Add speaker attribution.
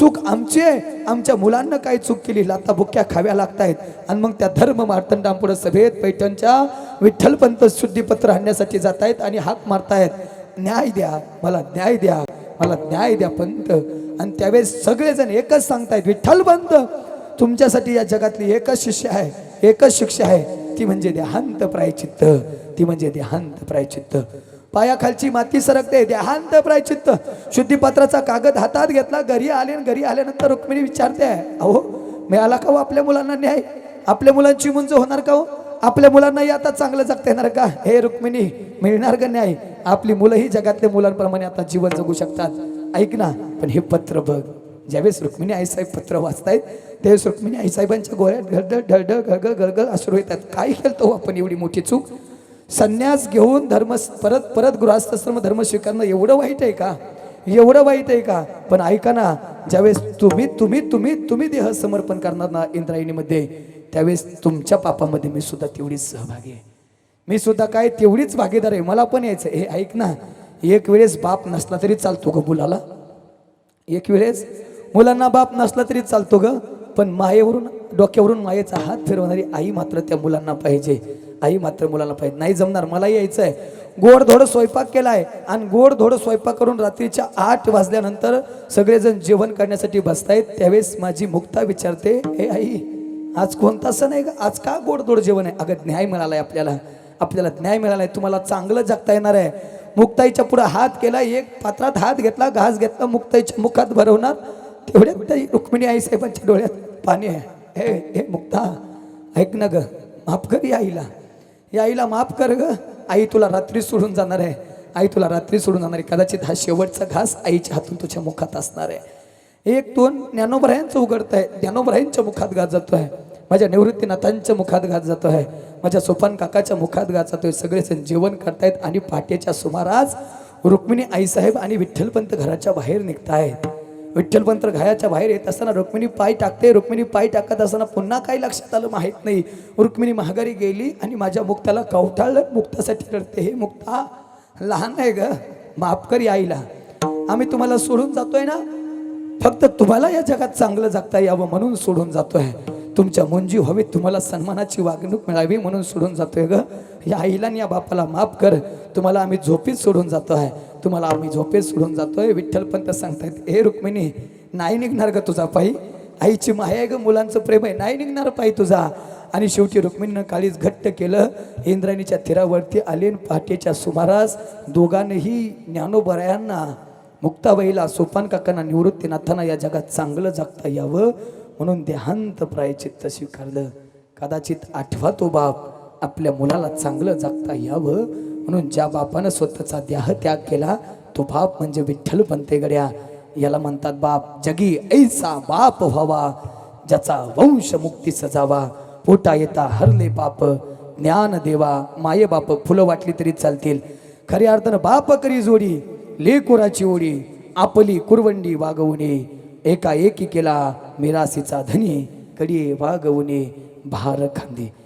Speaker 1: चूक आमची आहे. आमच्या मुलांना काय चूक केली लाता बुक्या खाव्या लागतायत. आणि मग त्या धर्म मार्तंडांपुढे सभेत पैठणच्या विठ्ठलपंत शुद्धीपत्र आणण्यासाठी जात आहेत आणि हाक मारतायत. न्याय द्या मला न्याय द्या मला न्याय द्या पंत. आणि त्यावेळेस सगळेजण एकच सांगतायत विठ्ठलपंत तुमच्यासाठी या जगातली एकच शिष्य आहे एकच शिक्षा आहे. ती म्हणजे देहांत प्रायचित्त ती म्हणजे देहांत प्रायचित्त. पायाखालची माती सरकते देहांत प्रायचित्त शुद्धीपत्राचा कागद हातात घेतला घरी आले आणि घरी आल्यानंतर रुक्मिणी विचारते अहो मिळाला का हो आपल्या मुलांना न्याय आपल्या मुलांची मुंज होणार का हो आपल्या मुलांनाही आता चांगलं जगता येणार का हे रुक्मिणी मिळणार का न्याय आपली मुलंही जगातल्या मुलांप्रमाणे आता जीवन जगू शकतात ऐक ना पण हे पत्र बघ ज्यावेळेस रुक्मिणी आईसाहेब पत्र वाचतायत त्यावेळेस रुक्मिणी आईसाहेबांच्या गोळ्यात ढळढळ ढळढळ गळगळ गळगळ अश्रू येतात काय खेळतो आपण एवढी मोठी चूक संन्यास घेऊन धर्म परत परत गृहस्थाश्रम धर्म स्वीकारणं एवढं वाईट आहे का? एवढं वाईट आहे का? पण ऐका ना ज्यावेळेस तुम्ही तुम्ही तुम्ही तुम्ही देह समर्पण करणार ना इंद्रायणीमध्ये त्यावेळेस तुमच्या पापामध्ये मी सुद्धा तेवढीच सहभागी आहे. मी सुद्धा काय तेवढीच भागीदार आहे. मला पण यायचं हे ऐक ना एक वेळेस बाप नसला तरी चालतो ग मुलाला. एक वेळेस मुलांना बाप नसला तरी चालतो ग पण मायेवरून डोक्यावरून मायेचा हात फिरवणारी आई मात्र त्या मुलांना पाहिजे. आई मात्र मुलाला पाहिजे. नाही जमणार मला यायचं आहे गोड धोडं स्वयंपाक आहे आणि गोड धोडं स्वयंपाक करून रात्रीच्या आठ वाजल्यानंतर सगळेजण जेवण करण्यासाठी बसतायत. त्यावेळेस माझी मुक्ता विचारते हे आई आज कोणता सण आहे का आज का गोड धोड जेवण आहे? अगं न्याय मिळाला आहे आपल्याला. आपल्याला न्याय मिळाला आहे तुम्हाला चांगलं जगता येणार आहे. मुक्ताईच्या पुढं हात केला एक पात्रात हात घेतला घास घेतला मुक्ताईच्या मुखात भरवणार. तेवढ्यात रुक्मिणी आई साहेबांच्या डोळ्यात पाणी आहे. हे हे मुक्ता ऐक ना ग. माफ करी आईला. या आईला माफ कर ग. आई तुला रात्री सोडून जाणार आहे. आई तुला रात्री सोडून जाणार आहे. कदाचित हा शेवटचा घास आईच्या हातून तुझ्या मुखात असणार आहे. एक दोन ज्ञानोबरायांचं उघडत आहे ज्ञानोबरायांच्या मुखात घात जातो आहे माझ्या निवृत्तीनाथांच्या मुखात घात जातो आहे माझ्या सोपान काकाच्या मुखात घात आहे सगळेजण जेवण करतायत आणि पाट्याच्या सुमारास रुक्मिणी आईसाहेब आणि विठ्ठलपंत घराच्या बाहेर निघतायत. विठ्ठलपंत घराच्या बाहेर येत असताना रुक्मिणी पाय टाकते. रुक्मिणी पाय टाकत असताना पुन्हा काही लक्षात आलं माहीत नाही. रुक्मिणी महागारी गेली आणि माझ्या मुक्ताला कवठाळलं. मुक्तासाठी रडते. हे मुक्ता लहान आहे ग. माफ करी आईला आम्ही तुम्हाला सोडून जातोय ना? फक्त तुम्हाला या जगात चांगलं जगता यावं म्हणून सोडून जातोय. तुमच्या मुंजी व्हावी तुम्हाला सन्मानाची वागणूक मिळावी म्हणून सोडून जातोय ग. या आईला आणि या बापाला माफ कर. तुम्हाला आम्ही झोपीत सोडून जातो आहे तुम्हाला आम्ही झोपेत सोडून जातोय. विठ्ठलपंत सांगतायत हे रुक्मिणी नाही निघणार का तुझा पायी. आईची माया आहे ग मुलांचं प्रेम आहे. नाही निघणार पायी तुझा. आणि शेवटी रुक्मिणीनं काळीच घट्ट केलं. इंद्रायणीच्या तीरावरती आले पहाटेच्या सुमारास दोघांनीही ज्ञानोबरायांना मुक्ताबाईला सोपान काकांना निवृत्तीनाथांना या जगात चांगलं जगता यावं म्हणून देहांत प्रायचित्त स्वीकारलं. कदाचित आठवा तो बाप आपल्या मुलाला चांगलं जगता यावं. म्हणून ज्या बापानं स्वतःचा देह त्याग केला तो बाप म्हणजे विठ्ठल गड्या याला म्हणतात बाप जगी ऐसा बाप व्हावा ज्याचा वंश मुक्ती सजावा. पोटा येता हरले बाप ज्ञान देवा. माये बाप फुलं वाटली तरी चालतील. खऱ्या अर्थानं बाप करी जोडी लेकुराची ओढी आपली कुरवंडी वागवणे. एका एकी केला मिरासीचा धनी कडी वागवणे भार खांदे.